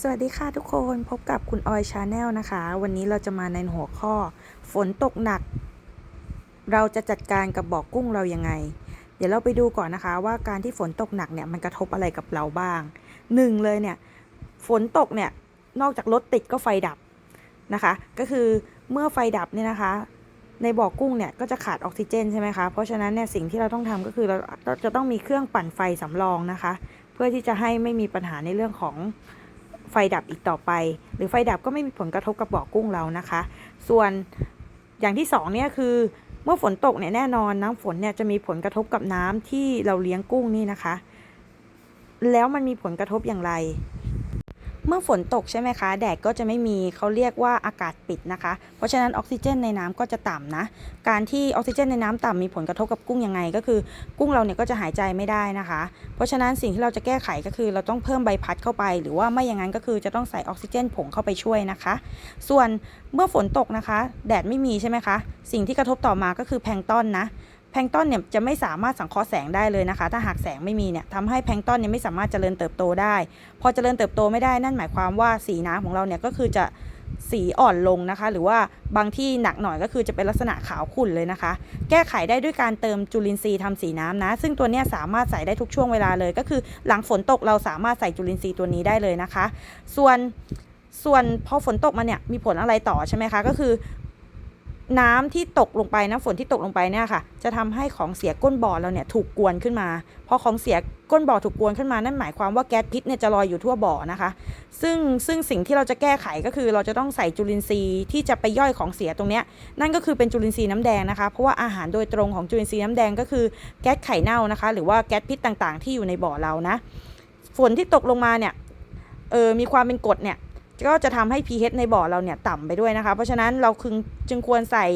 สวัสดีค่ะทุกคนพบกับคุณออยชาแนลนะคะ วันนี้เราจะมาในหัวข้อ ฝนตกหนัก เราจะจัดการกับบ่อกุ้งเรายังไง เดี๋ยวเราไปดูก่อนนะคะ ว่าการที่ฝนตกหนักเนี่ยมันกระทบอะไรกับเราบ้างหนึ่งเลยเนี่ยฝนตกเนี่ยนอกจากรถติดก็ไฟดับนะคะ ก็คือเมื่อไฟดับเนี่ยนะคะ ในบ่อกุ้งเนี่ยก็จะขาดออกซิเจนใช่ไหมคะเพราะฉะนั้นเนี่ยสิ่งที่เราต้องทำก็คือเราเราจะต้องมีเครื่องปั่นไฟสำรองนะคะ เพื่อที่จะให้ไม่มีปัญหาในเรื่องของ ไฟดับอีกต่อไป หรือไฟดับก็ไม่มีผลกระทบกับบ่อกุ้งเรานะคะ ส่วนอย่างที่สองเนี่ยคือเมื่อฝนตกเนี่ยแน่นอนน้ำฝนเนี่ยจะมีผลกระทบกับน้ำที่เราเลี้ยงกุ้งนี่นะคะ แล้วมันมีผลกระทบอย่างไร เมื่อฝนตกใช่ไหมคะ แดดก็จะไม่มีเขาเรียกว่าอากาศปิดนะคะ เพราะฉะนั้นออกซิเจนในน้ำก็จะต่ำนะ การที่ออกซิเจนในน้ำต่ำมีผลกระทบกับกุ้งยังไง ก็คือกุ้งเราเนี่ยก็จะหายใจไม่ได้นะคะ เพราะฉะนั้นสิ่งที่เราจะแก้ไขก็คือ เราต้องเพิ่มใบพัดเข้าไป หรือว่าไม่อย่างนั้นก็คือจะต้องใส่ออกซิเจนผงเข้าไปช่วยนะคะ ส่วนเมื่อฝนตกนะคะ แดดไม่มีใช่ไหมคะ สิ่งที่กระทบต่อมาก็คือแพลงต้อนนะ แพลงต้นเนี่ยจะไม่สามารถสังเคราะห์แสงได้เลยนะคะ ถ้าหากแสงไม่มีเนี่ยทำให้แพลงต้นเนี่ยไม่สามารถเจริญเติบโตได้ พอเจริญเติบโตไม่ได้นั่นหมายความว่าสีน้ำของเราเนี่ยก็คือจะสีอ่อนลงนะคะ หรือว่าบางที่หนักหน่อยก็คือจะเป็นลักษณะขาวขุ่นเลยนะคะ แก้ไขได้ด้วยการเติมจุลินทรีย์ทำสีน้ำนะ ซึ่งตัวนี้สามารถใส่ได้ทุกช่วงเวลาเลย ก็คือหลังฝนตกเราสามารถใส่จุลินทรีย์ตัวนี้ได้เลยนะคะ ส่วนส่วนพอฝนตกมาเนี่ยมีผลอะไรต่อใช่ไหมคะ ก็คือ น้ำที่ตกลงไปน้ำฝนที่ตกลงไปเนี่ยค่ะ จะทำให้ของเสียก้นบ่อเราเนี่ยถูกกวนขึ้นมาพอของเสียก้นบ่อถูกกวนขึ้นมานั่นหมายความว่าแก๊สพิษเนี่ยจะลอยอยู่ทั่วบ่อนะคะ ซึ่งซึ่งสิ่งที่เราจะแก้ไขก็คือ เราจะต้องใส่จุลินทรีย์ที่จะไปย่อยของเสียตรงเนี้ยนั่นก็คือเป็นจุลินทรีย์น้ำแดงนะคะ เพราะว่าอาหารโดยตรงของจุลินทรีย์น้ำแดงก็คือแก๊สไข่เน่านะคะ หรือว่าแก๊สพิษต่างๆ ที่อยู่ในบ่อเรานะ ฝนที่ตกลงมาเนี่ยเออมีความเป็นกรดเนี่ย ก็จะทำให้ pH ในบ่อเราเนี่ยต่ำไปด้วยนะคะ เพราะฉะนั้นเราคึงจึงควรใส่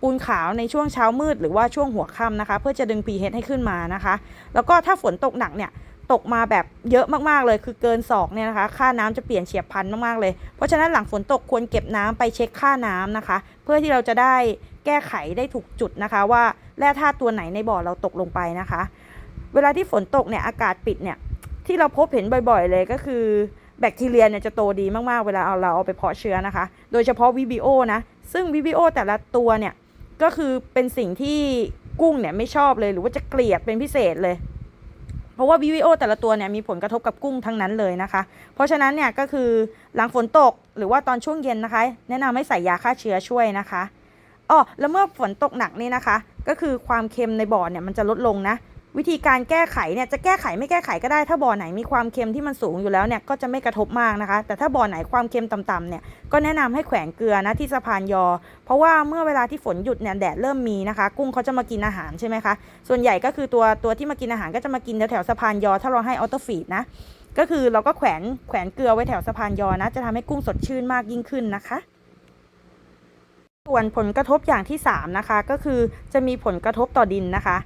ปูนขาวในช่วงเช้ามืดหรือว่าช่วงหัวค่ำนะคะ เพื่อจะดึง pH ให้ขึ้นมานะคะ แล้วก็ถ้าฝนตกหนักเนี่ยตกมาแบบเยอะมากๆเลย คือเกินศอกเนี่ยนะคะ ค่าน้ำจะเปลี่ยนเฉียบพลันมากๆเลย เพราะฉะนั้นหลังฝนตกควรเก็บน้ำไปเช็คค่าน้ำนะคะ เพื่อที่เราจะได้แก้ไขได้ถูกจุดนะคะ ว่าแร่ธาตุตัวไหนในบ่อเราตกลงไปนะคะ เวลาที่ฝนตกเนี่ยอากาศปิดเนี่ยที่เราพบเห็นบ่อย ๆ เลยก็คือ แบคทีเรียเนี่ยจะโตดีมากๆ เวลาเอาเราเอาไปเพาะเชื้อนะคะ โดยเฉพาะวิบิโอนะ ซึ่งวิบิโอแต่ละตัวเนี่ยก็คือเป็นสิ่งที่กุ้งเนี่ยไม่ชอบเลยหรือว่าจะเกลียดเป็นพิเศษเลย เพราะว่าวิบิโอแต่ละตัวเนี่ยมีผลกระทบกับกุ้งทั้งนั้นเลยนะคะ เพราะฉะนั้นเนี่ยก็คือหลังฝนตกหรือว่าตอนช่วงเย็นนะคะ แนะนำให้ใส่ยาฆ่าเชื้อช่วยนะคะอ๋อแล้วเมื่อฝนตกหนักนี่นะคะ ก็คือความเค็มในบ่อเนี่ยมันจะลดลงนะ วิธีการแก้ไขเนี่ยจะแก้ไขไม่แก้ไขก็ได้ ถ้าบ่อไหนมีความเค็มที่มันสูงอยู่แล้วเนี่ยก็จะไม่กระทบมากนะคะ แต่ถ้าบ่อไหนความเค็มต่ำๆเนี่ยก็แนะนำให้แขวนเกลือนะที่สะพานยอ เพราะว่าเมื่อเวลาที่ฝนหยุดเนี่ยแดดเริ่มมีนะคะ กุ้งเขาจะมากินอาหารใช่ไหมคะส่วนใหญ่ก็คือตัวตัวที่มากินอาหารก็จะมากินแถวๆสะพานยอ ถ้าเราให้ออโตฟีดนะก็คือเราก็แขวนแขวนเกลือไว้แถวสะพานยอนะ จะทำให้กุ้งสดชื่นมากยิ่งขึ้นนะคะส่วนผลกระทบอย่างที่ 3 นะคะ ก็คือจะมีผลกระทบต่อดินนะคะ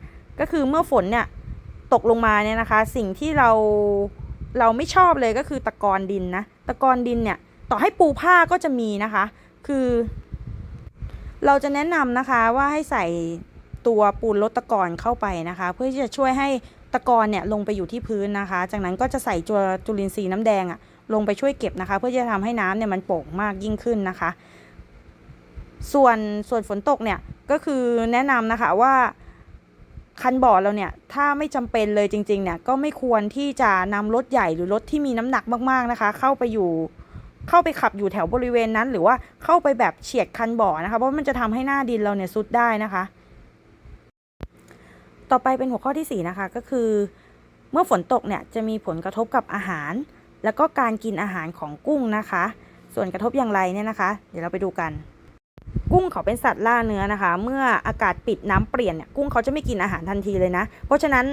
ก็คือเมื่อฝนเนี่ยตกลงมาเนี่ยนะคะ สิ่งที่เราเราไม่ชอบเลยก็คือตะกอนดินนะตะกอนดินเนี่ยต่อให้ปูผ้าก็จะมีนะคะ คือ เราจะแนะนำนะคะว่าให้ใส่ตัวปูนลดตะกอนเข้าไปนะคะ เพื่อที่จะช่วยให้ตะกอนเนี่ยลงไปอยู่ที่พื้นนะคะ จากนั้นก็จะใส่ตัวจุลินทรีย์น้ำแดงอะลงไปช่วยเก็บนะคะ เพื่อจะทำให้น้ำเนี่ยมันโป่งมากยิ่งขึ้นนะคะ ส่วนส่วนฝนตกเนี่ยก็คือแนะนำนะคะว่า คันบ่อเราเนี่ยถ้าไม่จำเป็นเลยจริงๆเนี่ยก็ไม่ควรที่จะนำรถใหญ่หรือรถที่มีน้ำหนักมากๆนะคะ เข้าไปอยู่เข้าไปขับอยู่แถวบริเวณนั้น หรือว่าเข้าไปแบบเฉียดคันบ่อนะคะ เพราะมันจะทำให้หน้าดินเราเนี่ยซุดได้นะคะ ต่อไปเป็นหัวข้อที่ 4 นะคะก็คือ เมื่อฝนตกเนี่ยจะมีผลกระทบกับอาหาร แล้วก็การกินอาหารของกุ้งนะคะ ส่วนกระทบอย่างไรเนี่ยนะคะ เดี๋ยวเราไปดูกัน กุ้งเขาเป็นสัตว์ล่าเนื้อนะคะ เมื่ออากาศปิดน้ำเปลี่ยนเนี่ยกุ้งเขาจะไม่กินอาหารทันทีเลยนะ เพราะฉะนั้น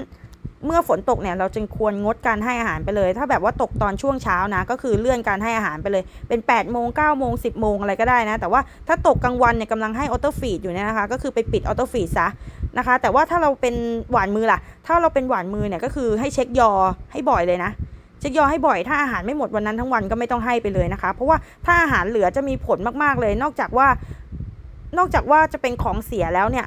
เมื่อฝนตกเนี่ยเราจึงควรงดการให้อาหารไปเลย ถ้าแบบว่าตกตอนช่วงเช้านะ ก็คือเลื่อนการให้อาหารไปเลย เป็น8ปดโมงเก้าโมงสิบโมงอะไรก็ได้นะ แต่ว่าถ้าตกกลางวันเนี่ยกำลังให้ออโตฟีดอยู่เนี่ยนะคะ ก็คือไปปิดออโตฟีดซะนะคะ แต่ว่าถ้าเราเป็นหวานมือล่ะ ถ้าเราเป็นหวานมือเนี่ยก็คือให้เช็คยอให้บ่อยเลยนะเช็คยอให้บ่อย ถ้าอาหารไม่หมดวันนั้นทั้งวันก็ไม่ต้องให้ไปเลยนะคะ เพราะว่าถ้าอาหารเหลือจะมีผลมากๆเลย นอกจากว่า นอกจากว่าจะเป็นของเสียแล้วเนี่ย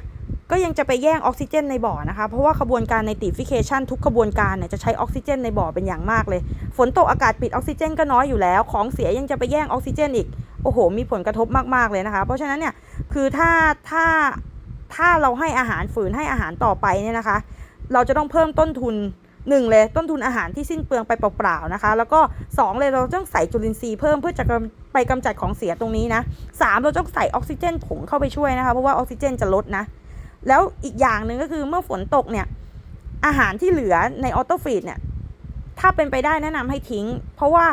ก็ยังจะไปแย่งออกซิเจนในบ่อนะคะ เพราะว่าขบวนการในติฟิเคชันทุกขบวนการเนี่ยจะใช้ออกซิเจนในบ่อเป็นอย่างมากเลย ฝนตกอากาศปิดออกซิเจนก็น้อยอยู่แล้ว ของเสียยังจะไปแย่งออกซิเจนอีก โอ้โห มีผลกระทบมากๆเลยนะคะ เพราะฉะนั้นเนี่ย คือถ้า ถ้า ถ้าเราให้อาหารฝืนให้อาหารต่อไปเนี่ยนะคะ เราจะต้องเพิ่มต้นทุน หนึ่งเลยต้นทุนอาหารที่สิ้นเปลืองไปเปล่าๆนะคะ แล้วก็สองเลยเราต้องใส่จุลินทรีย์เพิ่มเพื่อจะไปกำจัดของเสียตรงนี้นะสามเราต้องใส่ออกซิเจนผงเข้าไปช่วยนะคะ เพราะว่าออกซิเจนจะลดนะ แล้วอีกอย่างหนึ่งก็คือเมื่อฝนตกเนี่ยอาหารที่เหลือในออโตฟีดเนี่ยถ้าเป็นไปได้แนะนำให้ทิ้ง เพราะว่า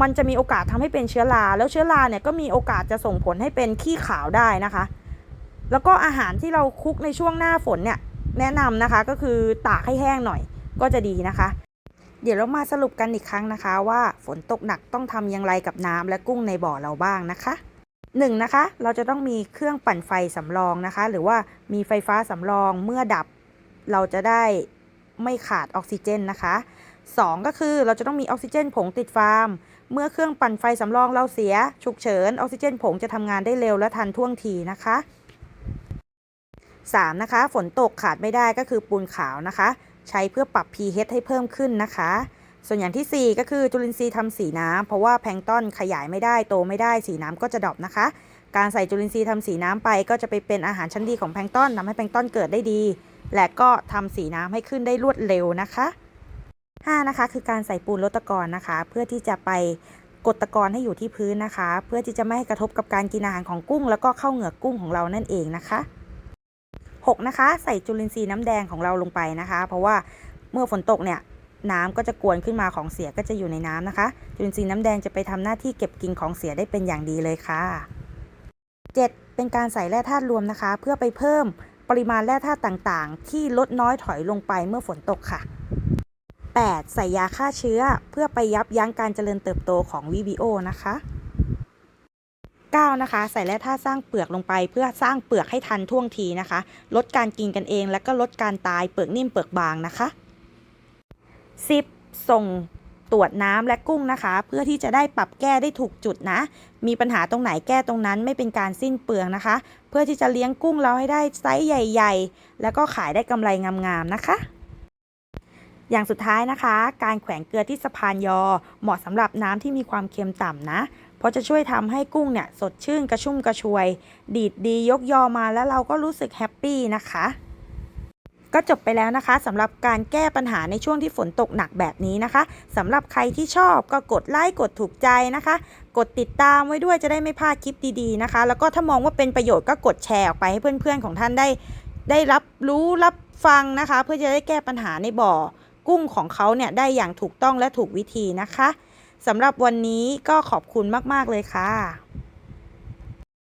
มันจะมีโอกาสทำให้เป็นเชื้อรา แล้วเชื้อราเนี่ยก็มีโอกาสจะส่งผลให้เป็นขี้ขาวได้นะคะ แล้วก็อาหารที่เราคลุกในช่วงหน้าฝนเนี่ยแนะนำนะคะก็คือตากให้แห้งหน่อย ก็จะดีนะคะ เดี๋ยวเรามาสรุปกันอีกครั้งนะคะ ว่าฝนตกหนักต้องทำอย่างไรกับน้ำและกุ้งในบ่อเราบ้างนะคะหนึ่งนะคะ เราจะต้องมีเครื่องปั่นไฟสำรองนะคะ หรือว่ามีไฟฟ้าสำรองเมื่อดับ เราจะได้ไม่ขาดออกซิเจนนะคะสองก็คือเราจะต้องมีออกซิเจนผงติดฟาร์ม เมื่อเครื่องปั่นไฟสำรองเราเสีย ฉุกเฉินออกซิเจนผงจะทำงานได้เร็วและทันท่วงทีนะคะ 3. นะคะ ฝนตกขาดไม่ได้ก็คือปูนขาวนะคะ ใช้เพื่อปรับ pH ให้เพิ่มขึ้นนะคะ ส่วนอย่างที่ 4 ก็คือจุลินทรีย์ทำสีน้ำเพราะว่าแพลงต้อนขยายไม่ได้โตไม่ได้สีน้ำก็จะดรอปนะคะ การใส่จุลินทรีย์ทำสีน้ำไป ก็จะไปเป็นอาหารชั้นดีของแพลงต้อนทำให้แพลงต้อนเกิดได้ดี และก็ทำสีน้ำให้ขึ้นได้รวดเร็วนะคะ 5. นะคะ คือการใส่ปูนลดตะกอนนะคะ เพื่อที่จะไปกดตะกอนให้อยู่ที่พื้นนะคะ เพื่อที่จะไม่ให้กระทบกับการกินอาหารของกุ้ง แล้วก็เข้าเหงือกกุ้งของเรานั่นเองนะคะ 6. นะคะ ใส่จุลินทรีย์น้ำแดงของเราลงไปนะคะ เพราะว่าเมื่อฝนตกเนี่ยน้ำก็จะกวนขึ้นมาของเสียก็จะอยู่ในน้ำนะคะ จุลินทรีย์น้ำแดงจะไปทำหน้าที่เก็บกินของเสียได้เป็นอย่างดีเลยค่ะ 7. เป็นการใส่แร่ธาตุรวมนะคะ เพื่อไปเพิ่มปริมาณแร่ธาตุต่างๆ ที่ลดน้อยถอยลงไปเมื่อฝนตกค่ะ 8. ใส่ยาฆ่าเชื้อเพื่อไปยับยั้งการเจริญเติบโตของ VBO นะคะ 9. นะคะ ใส่แร่ธาตุสร้างเปลือกลงไป เพื่อสร้างเปลือกให้ทันท่วงทีนะคะ ลดการกินกันเอง และก็ลดการตายเปลือกนิ่มเปลือกบางนะคะ 10. ส่งตรวจน้ำและกุ้งนะคะ เพื่อที่จะได้ปรับแก้ได้ถูกจุดนะ มีปัญหาตรงไหนแก้ตรงนั้นไม่เป็นการสิ้นเปลืองนะคะ เพื่อที่จะเลี้ยงกุ้งเราให้ได้ไซส์ใหญ่ ๆ แล้วก็ขายได้กำไรงามๆนะคะอย่างสุดท้ายนะคะ การแขวนเกลือที่สะพานยอ เหมาะสำหรับน้ำที่มีความเค็มต่ำนะ ราะจะช่วยทำให้กุ้งเนี่ยสดชื่นกระชุ่มกระชวย ดีดดียกยอมาแล้วเราก็รู้สึกแฮปปี้นะคะก็จบไปแล้วนะคะสำหรับการแก้ปัญหาในช่วงที่ฝนตกหนักแบบนี้นะคะสำหรับใครที่ชอบก็กดไลค์กดถูกใจนะคะ กดติดตามไว้ด้วยจะได้ไม่พลาดคลิปดีๆนะคะ แล้วก็ถ้ามองว่าเป็นประโยชน์ก็กดแชร์ออกไปให้เพื่อนๆของท่านได้ ได้รับรู้รับฟังนะคะ เพื่อจะได้แก้ปัญหาในบ่อ กุ้งของเขาเนี่ยได้อย่างถูกต้องและถูกวิธีนะคะ สำหรับวันนี้ก็ขอบคุณมาก ๆ เลยค่ะ